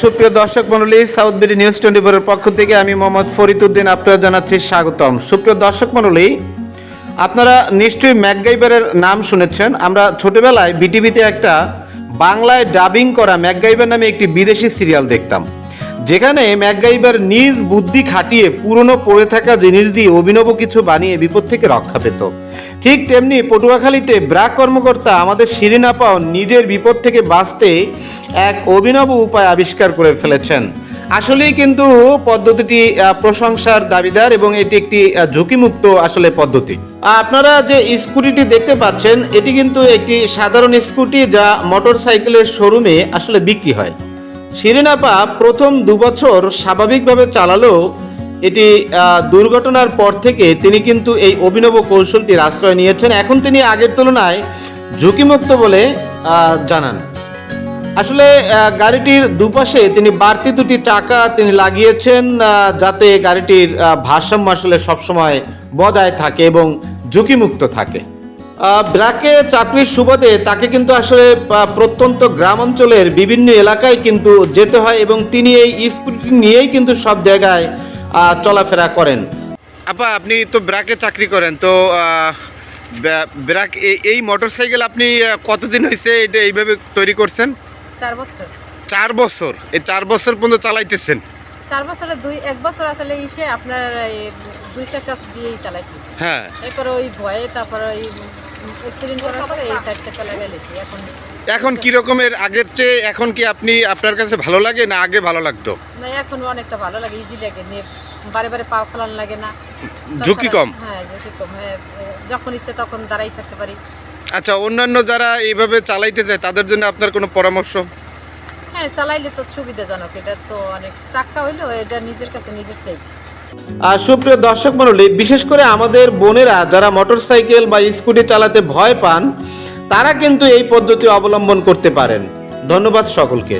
সুপ্রিয় দর্শক মন্ডলী সাউথ বিডি নিউজ টোয়েন্টি ফোরের পক্ষ থেকে আমি মোহাম্মদ ফরিদুদ্দিন আপনারা জানাচ্ছি স্বাগতম। সুপ্রিয় দর্শক মন্ডলী আপনারা নিশ্চয়ই ম্যাকগাইবারের নাম শুনেছেন। আমরা ছোটবেলায় বিটিভিতে একটা বাংলায় ডাবিং করা ম্যাকগাইবার নামে একটি বিদেশি সিরিয়াল দেখতাম। যেখানে ম্যাকগাইবার নিজ বুদ্ধি খাটিয়ে পুরনো পড়ে থাকা জিনিস দিয়ে অভিনব কিছু বানিয়ে বিপদ থেকে রক্ষা পেত। ঠিক তেমনি পটুয়াখালীতে ব্রাক কর্মকর্তা আমাদের শিরিনা পাও নিজের বিপদ থেকে বাঁচতে এক অভিনব উপায় আবিষ্কার করে ফেলেছেন। আসলেই কিন্তু পদ্ধতিটি প্রশংসার দাবিদার এবং এটি একটি ঝুঁকিমুক্ত আসলে পদ্ধতি। আপনারা যে স্কুটিটি দেখতে পাচ্ছেন, এটি কিন্তু একটি সাধারণ স্কুটি যা মোটরসাইকেলের শোরুমে আসলে বিক্রি হয়। শিরিনাপা প্রথম দুবছর স্বাভাবিকভাবে চালালেও এটি দুর্ঘটনার পর থেকে তিনি কিন্তু এই অভিনব কৌশলটির আশ্রয় নিয়েছেন। এখন তিনি আগের তুলনায় ঝুঁকিমুক্ত বলে জানান। আসলে গাড়িটির দুপাশে তিনি বাড়তি দুটি চাকা তিনি লাগিয়েছেন যাতে গাড়িটির ভারসাম্য আসলে সবসময় বজায় থাকে এবং ঝুঁকিমুক্ত থাকে। ব্র্যাকে চাকরির সুবাদে তাকে কিন্তু আসলে প্রত্যন্ত গ্রাম অঞ্চলের বিভিন্ন এলাকায় কিন্তু যেতে হয় এবং তিনি এই স্কুটি নিয়েই কিন্তু সব জায়গায় চলাফেরা করেন। আপা আপনি তো ব্র্যাকে চাকরি করেন তো ব্র্যাক এই মোটর সাইকেল আপনি কতদিন হয়েছে এটা এইভাবে তৈরি করছেন? চার বছর। চার বছর? এই চার বছর পর্যন্ত চালাইতেছেন? চার বছরে দুই এক বছর আসলে ইসে আপনার দুই চাকা দিয়েই চালাইছি। হ্যাঁ। এরপরে ওই ভয়ে তারপরে ওই অ্যাক্সিডেন্ট করার পরে এই চার চাকা লাগাইছি এখন এখন কি রকমের আগের চেয়ে এখন কি আপনি আপনার কাছে ভালো লাগে না আগে ভালো লাগতো? না এখন অনেকটা ভালো লাগে ইজি লাগে বারে বারে পা ফেলান লাগে না। ঝুঁকি কম? হ্যাঁ ঝুঁকি কম হ্যাঁ যখন ইচ্ছে তখন দাঁড়াই থাকতে পারি। আচ্ছা অন্যান্য যারা এইভাবে চালাইতে চায় তাদের জন্য আপনার কোনো পরামর্শ? হ্যাঁ চালাইলে তো সুবিধাজনক এটা তো অনেক চাক্কা হইল এটা নিজের কাছে নিজের সেফ আর সুপ্রিয় দর্শক মণ্ডলী, বিশেষ করে আমাদের বোনেরা যারা মোটরসাইকেল বা স্কুটি চালাতে ভয় পান, তারা কিন্তু এই পদ্ধতি অবলম্বন করতে পারেন। ধন্যবাদ সকলকে।